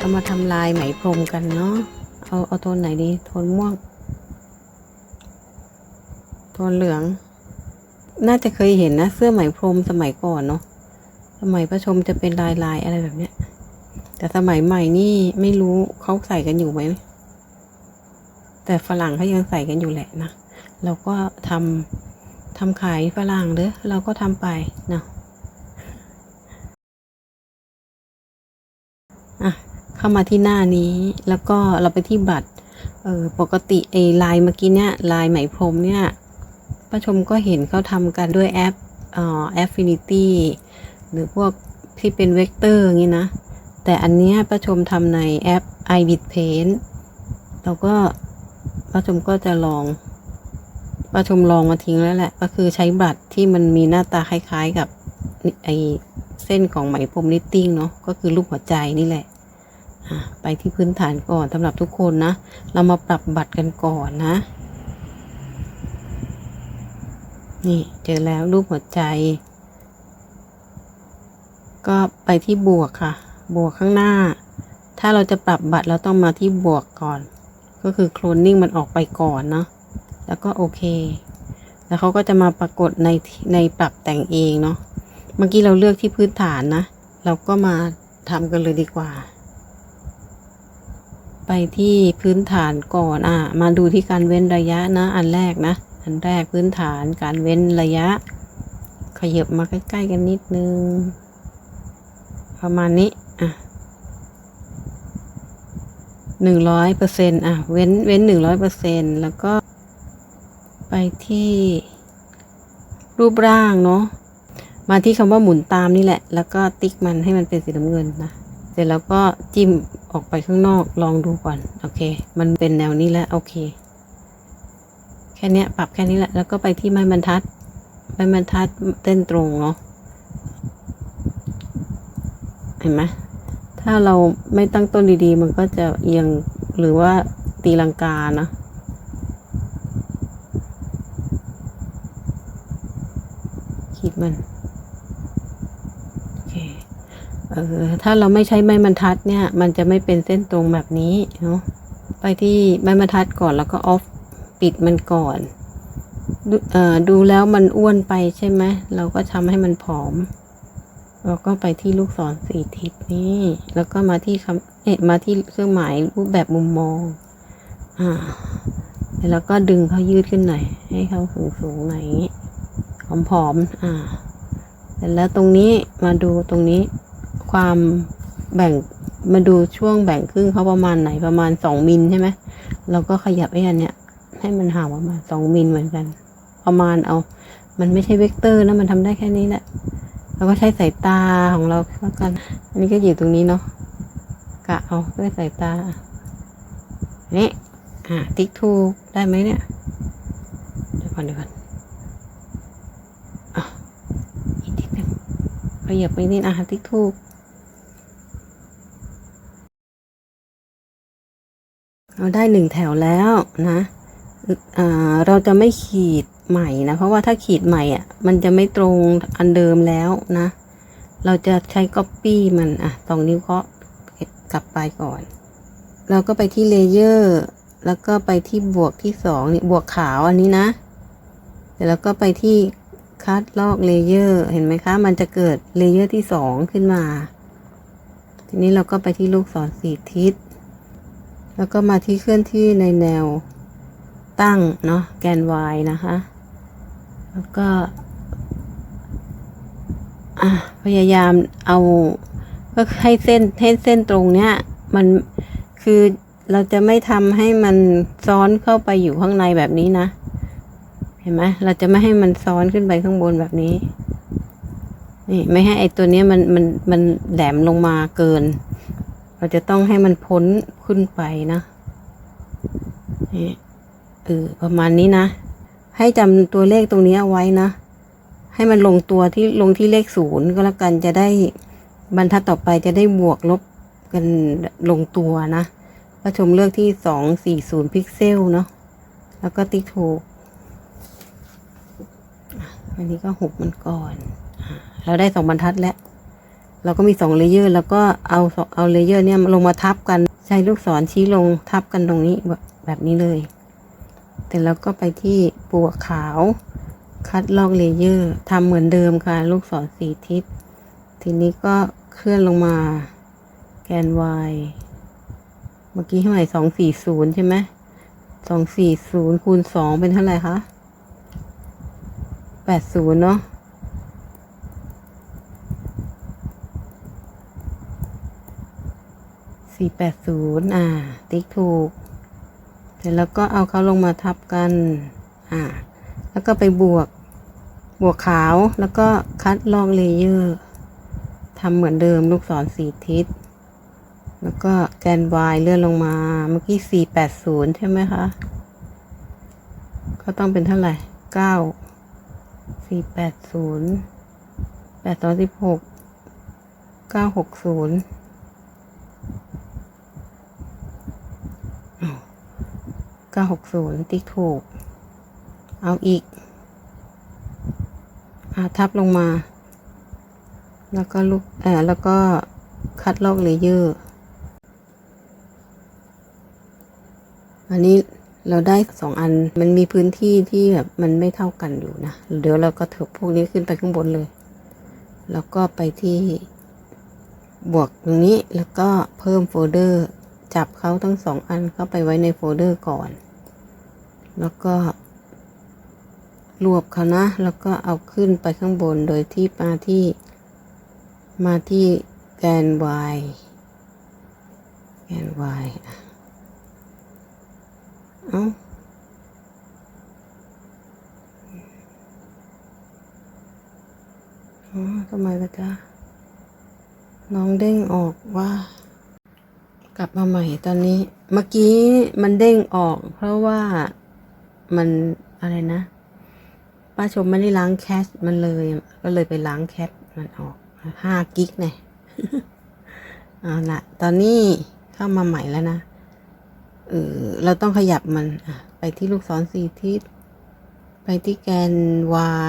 เรามาทำลายไหมพรมกันเนาะ เอาเอาโทนไหนดี โทนม่วง โทนเหลือง น่าจะเคยเห็นนะ เสื้อไหมพรมสมัยก่อนเนาะ สมัยประชมจะเป็นลายลายอะไรแบบเนี้ย แต่สมัยใหม่นี่ไม่รู้เขาใส่กันอยู่ไหม แต่ฝรั่งเขายังใส่กันอยู่แหละนะ เราก็ทำทำขายฝรั่งเด้อเราก็ทำไปเนาะอะ เข้ามาที่หน้านี้ แล้วก็เราไปที่บัตรเออปกติไอ้ลายเมื่อกี้เนี่ยลายไหมพรมเนี่ยป้าชมก็เห็นเขาทำกันด้วยแอปเอ่อ Affinity หรือพวกที่เป็นเวกเตอร์อย่างนี้นะ แต่อันเนี้ยป้าชมทำในแอป iBit Paint เราก็ป้าชมก็จะลองป้าชมลองมาทิ้งแล้วแหละ ก็คือใช้บัตรที่มันมีหน้าตาคล้ายๆกับไอเส้นของไหมพรมนิตติ้งเนาะก็คือรูปหัวใจนี่แหละ ไปที่พื้นฐานก่อนสำหรับทุกคนนะ เรามาปรับบัตรกันก่อนนะ นี่เจอแล้วรูปหัวใจ ก็ไปที่บวกค่ะ บวกข้างหน้า ถ้าเราจะปรับบัตรเราต้องมาที่บวกก่อน ก็คือโคลนนิ่งมันออกไปก่อนเนาะแล้วก็โอเค แล้วเขาก็จะมาปรากฏในในปรับแต่งเองเนาะเมื่อกี้เราเลือกที่พื้นฐานนะ เราก็มาทำกันเลยดีกว่า ไปที่พื้นฐานก่อนอะมาดูที่การเว้นระยะนะ อันแรกนะ อันแรกพื้นฐานการเว้นระยะ ขยับมาใกล้ๆกันนิดนึง ประมาณนี้อะหนึ่งร้อยเปอร์เซ็นต์อะ เว้นเว้นหนึ่งร้อยเปอร์เซ็นต์แล้วก็ ไปที่รูปร่างเนาะมาที่คำว่าหมุนตามนี่แหละ แล้วก็ติ๊กมันให้มันเป็นสีน้ำเงินนะ เสร็จแล้วก็จิ้ม ออกไปข้างนอกลองดูก่อน โอเค มันเป็นแนวนี้แล้ว โอเค แค่นี้ปรับแค่นี้แหละ แล้วก็ไปที่ไม้บรรทัด ไม้บรรทัดเต้นตรงเนาะ เห็นไหมถ้าเราไม่ตั้งต้นดีๆ มันก็จะเอียงหรือว่าตีลังกานะขีดมัน เออถ้าเราไม่ใช้ไม้บรรทัดเนี่ย มันจะไม่เป็นเส้นตรงแบบนี้เนาะไปที่ไม้บรรทัดก่อนแล้วก็ออฟปิดมันก่อนดูเอ่อดูแล้วมันอ้วนไปใช่ไหมเราก็ทำให้มันผอม เราก็ไปที่ลูกศรสี่ทิศนี้แล้วก็มาที่คำเอ๊ะมาที่เครื่องหมายรูปแบบมุมมอง อ่าแล้วก็ดึงเขายืดขึ้นหน่อย ให้เขาสูงสูงหน่อยอย่างนี้ผอมๆอ่า เสร็จแล้วตรงนี้มาดูตรงนี้ ความแบ่งมาดูช่วงแบ่งครึ่งเขาประมาณไหนประมาณสองมิลใช่ไหมเราก็ขยับไอ้อันเนี้ยให้มันห่างประมาณสองมิลเหมือนกัน ประมาณเอา มันไม่ใช่เวกเตอร์นะมันทำได้แค่นี้แหละเราก็ใช้สายตาของเราแล้วกัน อันนี้ก็อยู่ตรงนี้เนาะกะเอาด้วยสายตานี่อะติ๊กถูได้ไหมเนี่ยเดี๋ยวก่อนเดี๋ยวก่อนอะอีกนิดนึงขยับไปนิดอะติ๊กถูก เราได้หนึ่งแถวแล้วนะอ่าเราจะไม่ขีดใหม่นะ เพราะว่าถ้าขีดใหม่อะ มันจะไม่ตรงอันเดิมแล้วนะ เราจะใช้ copy มันอะสองนิ้วเคาะกลับไปก่อน เราก็ไปที่เลเยอร์แล้วก็ไปที่บวกที่สองนี่บวกขาวอันนี้นะเสร็จแล้วก็ไปที่คัดลอกเลเยอร์เห็นไหมคะ มันจะเกิดเลเยอร์ที่สองขึ้นมา ทีนี้เราก็ไปที่ลูกศรสี่ทิศ แล้วก็มาที่เคลื่อนที่ในแนวตั้งเนาะแกน y นะคะ แล้วก็พยายามเอาก็ให้เส้นให้เส้นตรงเนี้ยมันคือเราจะไม่ทำให้มันซ้อนเข้าไปอยู่ข้างในแบบนี้นะ เห็นไหมเราจะไม่ให้มันซ้อนขึ้นไปข้างบนแบบนี้ นี่ ไม่ให้ไอตัวเนี้ยมันมันมันแหลมลงมาเกิน เราจะต้องให้มันพ้นขึ้นไปนะนี่เออประมาณนี้นะ ให้จำตัวเลขตรงนี้เอาไว้นะ ให้มันลงตัวที่ลงที่เลขศูนย์ก็แล้วกันจะได้บรรทัดต่อไปจะได้บวกลบกันลงตัวนะประชมเลือกที่สองสี่ศูนย์พิกเซลเนาะแล้วก็ติ๊กถูกอันนี้ก็หุบมันก่อน เราได้สองบรรทัดแล้ว เราก็มีสองเลเยอร์แล้วก็เอาเอาเลเยอร์เนี่ยลงมาทับกันใช้ลูกศรชี้ลงทับกันตรงนี้แบบแบบนี้เลยแต่แล้วก็ไปที่ปวกขาว คัดลอกเลเยอร์ทำเหมือนเดิมค่ะ ลูกศรสีทิศ ทีนี้ก็เคลื่อนลงมา แกน y เมื่อกี้เท่าไหร่สองสี่ศูนย์ใช่ไหมสองสี่ศูนย์คูณสองเป็นเท่าไหร่คะแปดศูนย์เนาะ สี่แปดศูนย์อ่า ติ๊กถูก เสร็จแล้วก็เอาเขาลงมาทับกัน อ่า แล้วก็ไปบวก บวกขาว แล้วก็คัดลอกเลเยอร์ทำเหมือนเดิมลูกศรสี่ทิศ แล้วก็แกน y เลื่อนลงมา เมื่อกี้สี่แปดศูนย์ใช่ไหมคะ ก็ต้องเป็นเท่าไหร่เก้าสี่แปดศูนย์แปดสองสิบหกเก้าหกศูนย์ ก้าหกศูนย์ติ๊กถูก เอาอีกอาทับลงมา แล้วก็ลูกเออแล้วก็คัดลอกเลเยอร์ อันนี้เราได้สองอัน มันมีพื้นที่ที่แบบมันไม่เท่ากันอยู่นะ เดี๋ยวเราก็เถิบพวกนี้ขึ้นไปข้างบนเลย แล้วก็ไปที่บวกตรงนี้ แล้วก็เพิ่มโฟลเดอร์ จับเขาทั้งสองอันเข้าไปไว้ในโฟลเดอร์ก่อน แล้วก็รวบเขานะ แล้วก็เอาขึ้นไปข้างบนโดยที่มาที่ มาที่แกน y แกน y เอ้าอ๋อทำไมล่ะจ๊ะน้องเด้งออกว่า กลับมาใหม่ตอนนี้ เมื่อกี้มันเด้งออก เพราะว่ามันอะไรนะ ป้าชมไม่ได้ล้างแคชมันเลย ก็เลยไปล้างแคชมันออกห้ากิกเนี่ยเอาละตอนนี้เข้ามาใหม่แล้วนะเออเราต้องขยับมันไปที่ลูกศรสี่ทิศไปที่แกน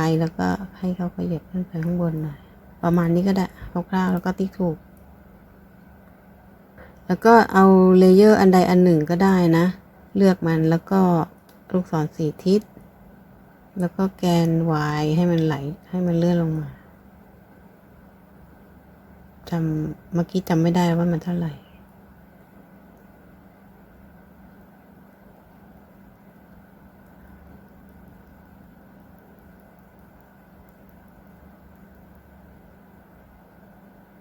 y แล้วก็ให้เขาขยับขึ้นไปข้างบนหน่อยประมาณนี้ก็ได้คร่าวๆแล้วก็ติ๊กถูก แล้วก็เอาเลเยอร์อันใดอันหนึ่งก็ได้นะ เลือกมันแล้วก็ลูกศรสี่ทิศ แล้วก็แกน y ให้มันไหลให้มันเลื่อนลงมาจำเมื่อกี้จำไม่ได้ว่ามันเท่าไหร่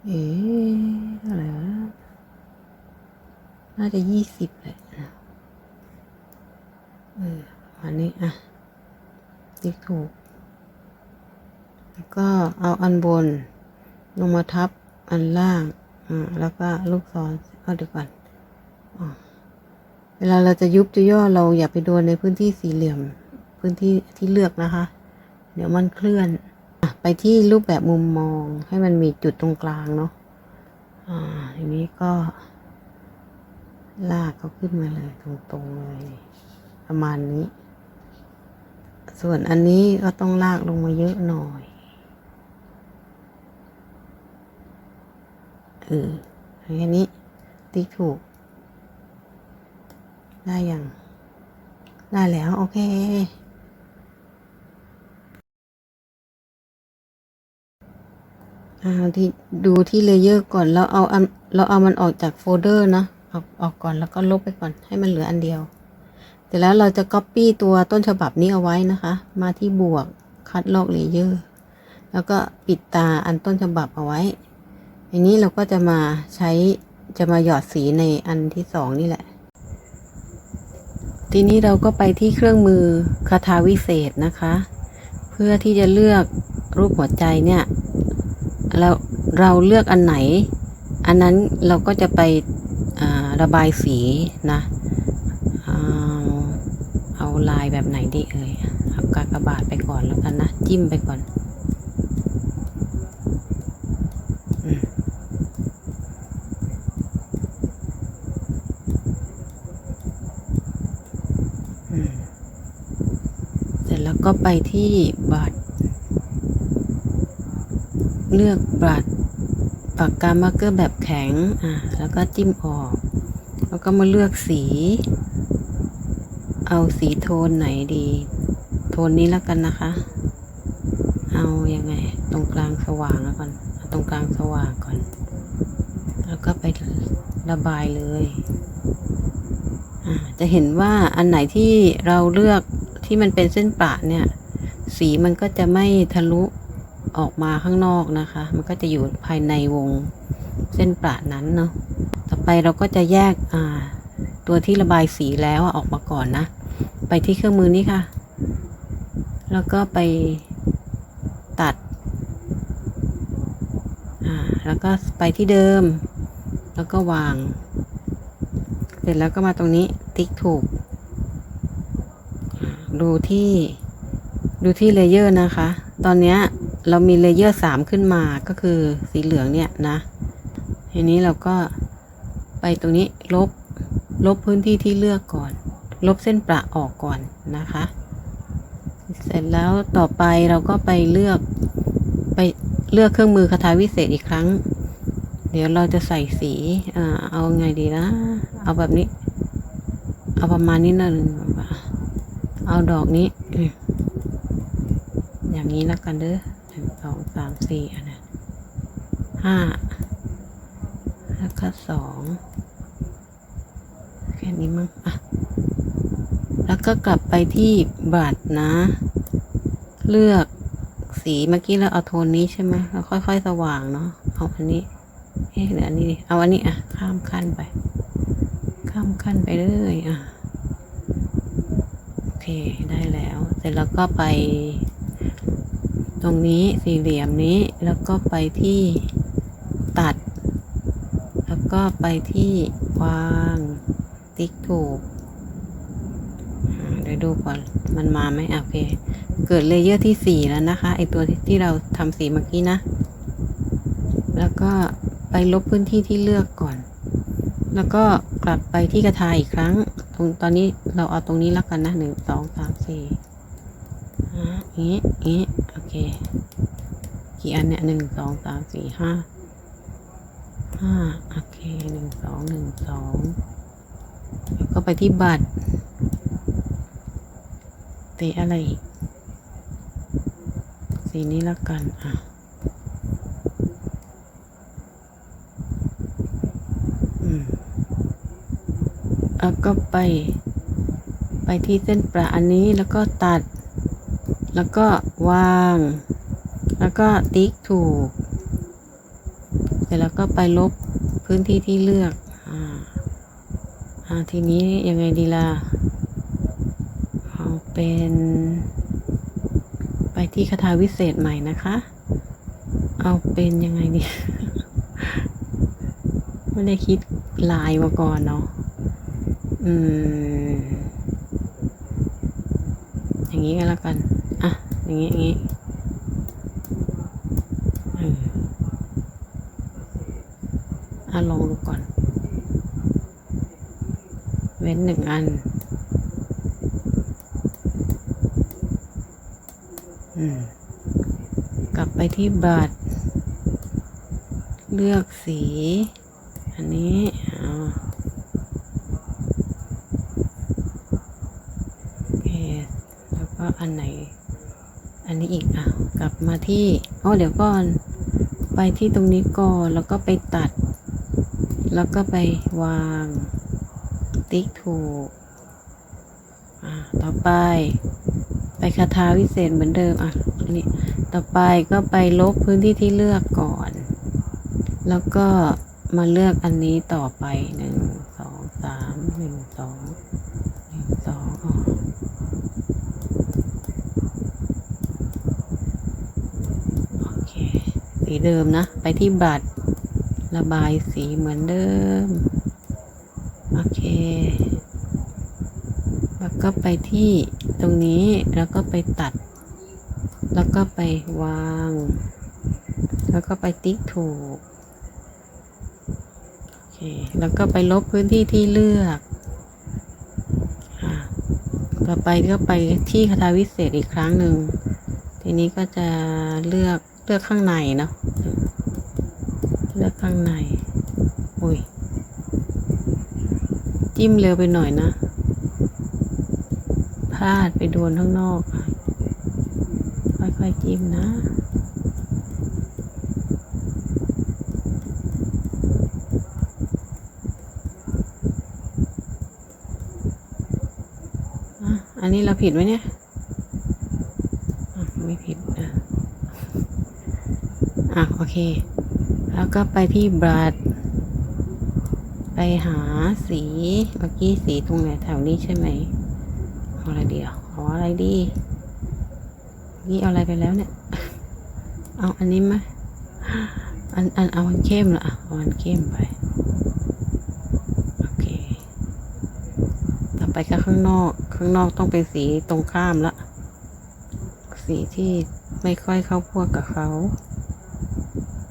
เอ๊ะเท่าไหร่วะ น่าจะยี่สิบแหละเออประมาณนี้อะติ๊กถูก แล้วก็เอาอันบน ลงมาทับอันล่างอ่าแล้วก็ลูกศรเอาเดี๋ยวก่อนเวลาเราจะยุบจะย่อเราอย่าไปโดนในพื้นที่สี่เหลี่ยม พื้นที่ที่เลือกนะคะ เดี๋ยวมันเคลื่อนอไปที่รูปแบบมุมมองให้มันมีจุดตรงกลางเนาะอ่าทีนี้ก็ ลากเขาขึ้นมาเลยตรงๆเลยประมาณนี้ ส่วนอันนี้ก็ต้องลากลงมาเยอะหน่อยเออแค่นี้ติ๊กถูก ได้ยังได้แล้วโอเคอ่าที่ดูที่เลเยอร์ก่อน แล้วเอาอันเราเอามันออกจากโฟลเดอร์นะ ออกออกก่อนแล้วก็ลบไปก่อนให้มันเหลืออันเดียวเสร็จแล้วเราจะ Copy ตัวต้นฉบับนี้เอาไว้นะคะ มาที่บวกคัดลอกเลเยอร์แล้วก็ปิดตาอันต้นฉบับเอาไว้อันนี้เราก็จะมาใช้จะมาหยอดสีในอันที่สองนี่แหละ ทีนี้เราก็ไปที่เครื่องมือคาถาวิเศษนะคะ เพื่อที่จะเลือกรูปหัวใจเนี่ยเราเราเลือกอันไหน อันนั้นเราก็จะไป ระบายสีนะเอาเอาลายแบบไหนดีเอ่ยเอากากบาทไปก่อนแล้วกันนะ จิ้มไปก่อนเสร็จแล้วก็ไปที่บัตรเลือกบัตรปากกามาร์กเกอร์แบบแข็งอะแล้วก็จิ้มออก ก็มาเลือกสี เอาสีโทนไหนดี โทนนี้แล้วกันนะคะ เอาอยัางไง ตรงกลางสว่างแล้วก่อนตรงกลางสว่างก่อน แล้วก็ไประบายเลยจะเห็นว่าอันไหนที่เราเลือกที่มันเป็นเส้นประเนี่ย สีมันก็จะไม่ทะลุออกมาข้างนอกนะคะ มันก็จะอยู่ภายในวงเส้นประนั้นเนาะ ไปเราก็จะแยกตัวที่ระบายสีแล้วออกมาก่อนนะ ไปที่เครื่องมือนี้ค่ะ แล้วก็ไปตัด แล้วก็ไปที่เดิม แล้วก็วาง เสร็จแล้วก็มาตรงนี้ติ๊กถูก ดูที่ดูที่เลเยอร์นะคะ ตอนนี้เรามีเลเยอร์สามขึ้นมาก็คือสีเหลืองเนี่ยนะ ทีนี้เราก็ ไปตรงนี้ลบ ลบพื้นที่ที่เลือกก่อน ลบเส้นประออกก่อนนะคะ เสร็จแล้วต่อไปเราก็ไปเลือกไปเลือกเครื่องมือคาถาวิเศษอีกครั้ง เดี๋ยวเราจะใส่สีอ่าเอาไงดีนะ เอาแบบนี้ เอาประมาณนี้นะหนึ่งเอาดอกนี้อืมอย่างนี้แล้วกันเด้อหนึ่งสองสามสี่อันนั้นห้าแล้วก็สอง แค่นี้มั้งอะแล้วก็กลับไปที่บัตรนะ เลือกสีเมื่อกี้เราเอาโทนนี้ใช่ไหมเราค่อย ๆ สว่างเนาะเอาอันนี้เอ๊ะหรืออันนี้ดิเอาอันนี้อะข้ามขั้นไป ข้ามขั้นไปเลยอะโอเคได้แล้ว เสร็จแล้วก็ไป ตรงนี้สี่เหลี่ยมนี้แล้วก็ไปที่ตัด แล้วก็ไปที่วาง ติ๊กถูกเดี๋ยวดูก่อน มันมาไหมโอเค เกิดเลเยอร์ที่สี่แล้วนะคะ ไอตัวที่ที่เราทำสีเมื่อกี้นะ แล้วก็ไปลบพื้นที่ที่เลือกก่อน แล้วก็กลับไปที่กระทายอีกครั้ง ตรงตอนนี้เราเอาตรงนี้แล้วกันนะหนึ่งสองสามสี่อ่าอย่างงี้งี้โอเค กี่อันเนี่ยหนึ่งสองสามสี่ห้าห้าโอเคหนึ่งสองหนึ่งสอง ก็ไปที่บัตรสีอะไรอีกสีนี้แล้วกันอะอืมแล้วก็ไป ไปที่เส้นประอันนี้แล้วก็ตัด แล้วก็วาง แล้วก็ติ๊กถูก เสร็จแล้วก็ไปลบพื้นที่ที่เลือก อ่าทีนี้ยังไงดีล่ะ เอาเป็น ไปที่คาถาวิเศษใหม่นะคะ เอาเป็นยังไงดี ไม่ได้คิดลายมาก่อนเนาะ อืม อย่างนี้ก็แล้วกัน อะ อย่างนี้อย่างนี้อืมอะลองดูก่อน เว้นหนึ่งอันอืมกลับไปที่บัตร เลือกสี อันนี้เอาโอเคแล้วก็อันไหน อันนี้อีกอะกลับมาที่อ๋อเดี๋ยวก่อน ไปที่ตรงนี้ก่อน แล้วก็ไปตัด แล้วก็ไปวาง ติ๊กถูก อ่า ต่อไป ไปคาถาวิเศษเหมือนเดิม อะอันนี้ต่อไปก็ไปลบพื้นที่ที่เลือกก่อน แล้วก็มาเลือกอันนี้ต่อไปหนึ่งสองสามหนึ่งสองหนึ่งสองอ๋อโอเค สีเดิมนะ ไปที่บัตรระบายสีเหมือนเดิม โอเค แล้วก็ไปที่ตรงนี้แล้วก็ไปตัด แล้วก็ไปวาง แล้วก็ไปติ๊กถูก โอเค แล้วก็ไปลบพื้นที่ที่เลือกอะต่อไปก็ไปที่คาถาวิเศษอีกครั้งหนึ่ง ทีนี้ก็จะเลือกเลือกข้างในเนาะ เลือกข้างใน อุ้ย จิ้มเร็วไปหน่อยนะ พลาดไปโดนข้างนอก ค่อยๆจิ้มนะอันนี้เราผิดไหมเนี่ย ไม่ผิดนะอะ โอเค แล้วก็ไปที่บรัด ไปหาสีเมื่อกี้สีตรงไหนแถวนี้ใช่ไหมเอาอะไรดีอะเอาอะไรดีนี่เอาอะไรไปแล้วเนี่ย เอาอันนี้ไหมอันอันเอาอันเข้มละเอาอันเข้มไปโอเคต่อไปก็ข้างนอกข้างนอกต้องเป็นสีตรงข้ามละสีที่ไม่ค่อยเข้าพวกกับเขา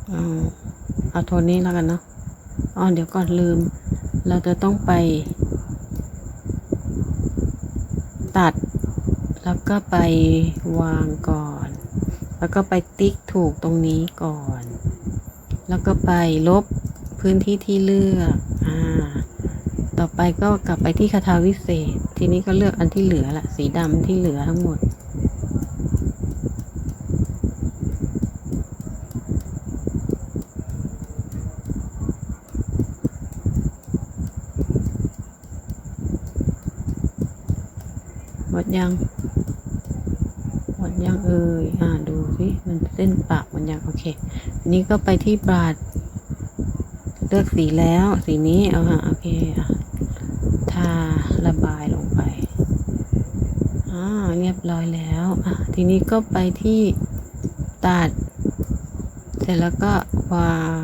เอาเอาโทนนี้แล้วกันเนาะ อ๋อเดี๋ยวก่อนลืม เราจะต้องไป ตัด แล้วก็ไปวางก่อน แล้วก็ไปติ๊กถูกตรงนี้ก่อน แล้วก็ไปลบพื้นที่ที่เลือก อ่า ต่อไปก็กลับไปที่คาถาวิเศษ ทีนี้ก็เลือกอันที่เหลือละสีดำที่เหลือทั้งหมด หมดยัง หมดยังเอ่ย อ่า ดูสิ มันเส้นปากหมดยัง โอ เค นี้ก็ไปที่บาดเลือกสีแล้วสีนี้เอาฮะโอเคทาระบายลงไปอ่าเรียบร้อยแล้วอะทีนี้ก็ไปที่ตัด เสร็จแล้วก็วาง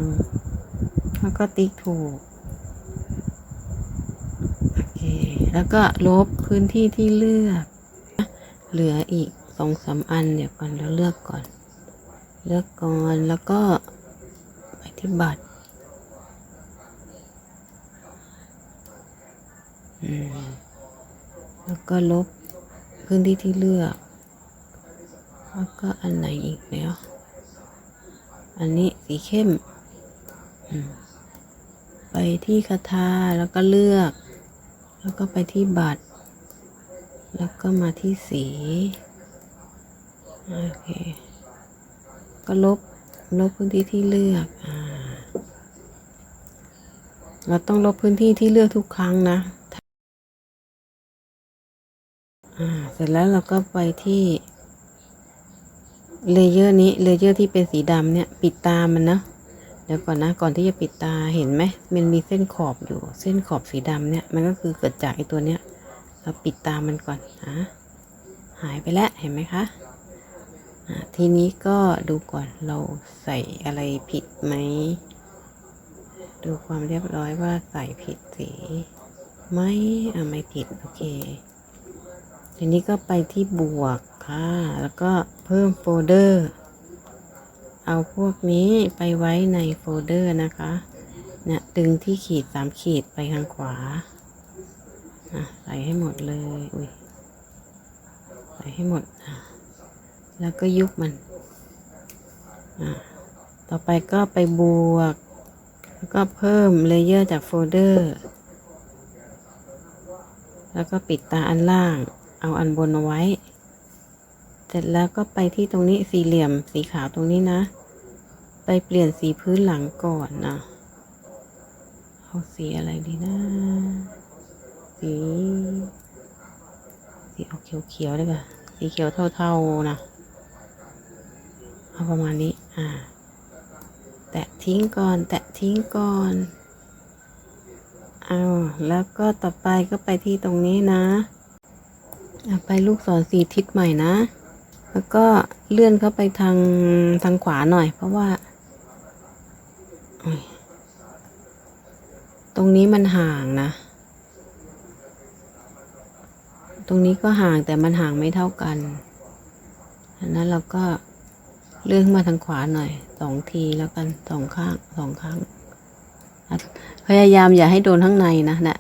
แล้วก็ติ๊กถูกโอเคแล้วก็ลบพื้นที่ที่เลือก เหลืออีกสองสามอันเดี๋ยวก่อนเราเลือกก่อน เลือกก่อนแล้วก็ไปที่บัตรแล้วก็ลบพื้นที่ที่เลือก แล้วก็อันไหนอีกแล้ว อันนี้สีเข้มมไปที่คาถาแล้วก็เลือก แล้วก็ไปที่บัตร แล้วก็มาที่สี โอเค ก็ลบลบพื้นที่ที่เลือกอเราต้องลบพื้นที่ที่เลือกทุกครั้งนะเสร็จแล้วเราก็ไปที่เลเยอร์นี้เลเยอร์ที่เป็นสีดำเนี่ยปิดตามันนะเดี๋ยวก่อนนะก่อนที่จะปิดตาเห็นไหมมันมีเส้นขอบอยู่ เส้นขอบสีดำเนี่ยมันก็คือเกิดจากไอ้ตัวเนี้ยเราปิดตามันก่อนอะหายไปแล้วเห็นไหมคะ ทีนี้ก็ดูก่อนเราใส่อะไรผิดไหม ดูความเรียบร้อยว่าใส่ผิดสีไหมอะไม่ผิด โอเค ทีนี้ก็ไปที่บวกค่ะ แล้วก็เพิ่มโฟลเดอร์ เอาพวกนี้ไปไว้ในโฟลเดอร์นะคะเนี่ยดึงที่ขีดสามขีดไปทางขวาใส่ให้หมดเลย อุ้ย ใส่ให้หมดอะ แล้วก็ยุบมัน ต่อไปก็ไปบวก แล้วก็เพิ่มเลเยอร์จากโฟลเดอร์ แล้วก็ปิดตาอันล่าง เอาอันบนเอาไว้ เสร็จแล้วก็ไปที่ตรงนี้สี่เหลี่ยมสีขาวตรงนี้นะ ไปเปลี่ยนสีพื้นหลังก่อนนะเอาสีอะไรดีนะ สี สีออกเขียวๆเลยค่ะสีเขียวเท่าๆนะ เอาประมาณนี้ อ่า แตะทิ้งก่อน แตะทิ้งก่อน เอาแล้วก็ต่อไปก็ไปที่ตรงนี้นะเอาไปลูกศรสีทิศใหม่นะ แล้วก็เลื่อนเข้าไปทางทางขวาหน่อย เพราะว่า ตรงนี้มันห่างนะ ตรงนี้ก็ห่างแต่มันห่างไม่เท่ากันอันนั้นเราก็ เลื่อนมาทางขวาหน่อยสองทีแล้วกันสองข้างสองข้างพยายามอย่าให้โดนข้างในนะนะ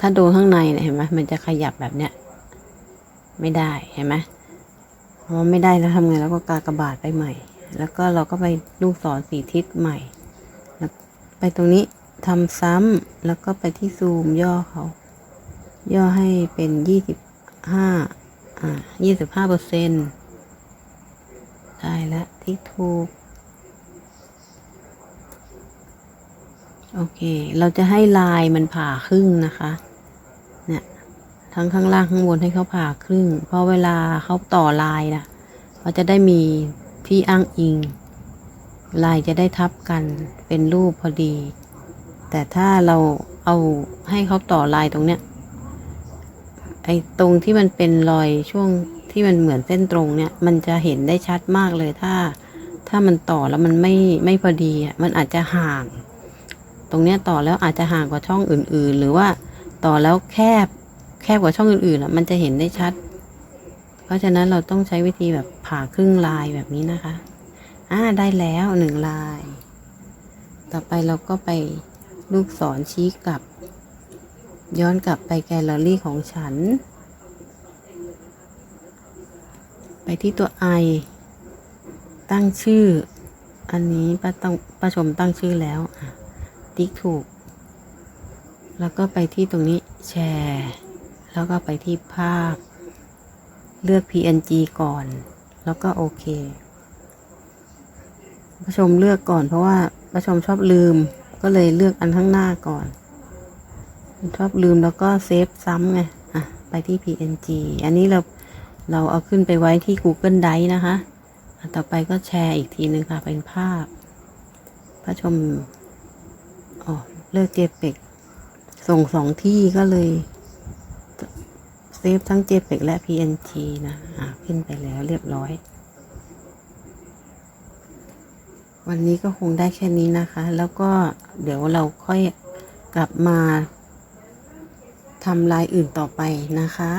ถ้าโดนข้างในเห็นไหมมันจะขยับแบบเนี้ยไม่ได้เห็นไหมพอไม่ได้แล้วทำไงแล้วก็กากระบาทไปใหม่ แล้วก็เราก็ไปลูกศรสีทิศใหม่แล้วไปตรงนี้ทำซ้ำแล้วก็ไปที่ซูมย่อเขา ย่อให้เป็นยี่สิบห้าอ่ายี่สิบห้าเปอร์เซ็นต์ ได้แล้วที่ถูก โอเค เราจะให้ลายมันผ่าครึ่งนะคะเนี่ยทั้งข้างล่างข้างบนให้เขาผ่าครึ่ง เพราะเวลาเขาต่อลายนะเขาจะได้มีที่อ้างอิง ลายจะได้ทับกันเป็นรูปพอดี แต่ถ้าเราเอาให้เขาต่อลายตรงเนี้ยไอ้ตรงที่มันเป็นรอยช่วง ที่มันเหมือนเส้นตรงเนี่ยมันจะเห็นได้ชัดมากเลยถ้า ถ้ามันต่อแล้วมันไม่ไม่พอดีอะมันอาจจะห่าง ตรงเนี้ยต่อแล้วอาจจะห่างกว่าช่องอื่น ๆ หรือว่าต่อแล้วแคบแคบกว่าช่องอื่นๆอะมันจะเห็นได้ชัด เพราะฉะนั้นเราต้องใช้วิธีแบบผ่าครึ่งลายแบบนี้นะคะอ่าได้แล้วหนึ่งลาย ต่อไปเราก็ไปลูกศรชี้กลับ ย้อนกลับไปแกลเลอรี่ของฉัน ไปที่ตัว i ตั้งชื่อ อันนี้ป้าต้องป้าชมตั้งชื่อแล้วติ๊กถูก แล้วก็ไปที่ตรงนี้แชร์ แล้วก็ไปที่ภาพ เลือก png ก่อน แล้วก็โอเคป้าชมเลือกก่อนเพราะว่าป้าชมชอบลืม ก็เลยเลือกอันข้างหน้าก่อน ชอบลืมแล้วก็เซฟซ้ำไง อะ ไปที่ png อันนี้เรา เราเอาขึ้นไปไว้ที่ Google Drive นะคะ ต่อไปก็แชร์อีกทีหนึ่งค่ะ เป็นภาพ พระชมอ๋อเลือก JPEG ส่งสองที่ก็เลยเซฟทั้ง JPEG และ PNG นะอะขึ้นไปแล้วเรียบร้อย วันนี้ก็คงได้แค่นี้นะคะ แล้วก็เดี๋ยวเราค่อยกลับมาทำลายอื่นต่อไปนะคะ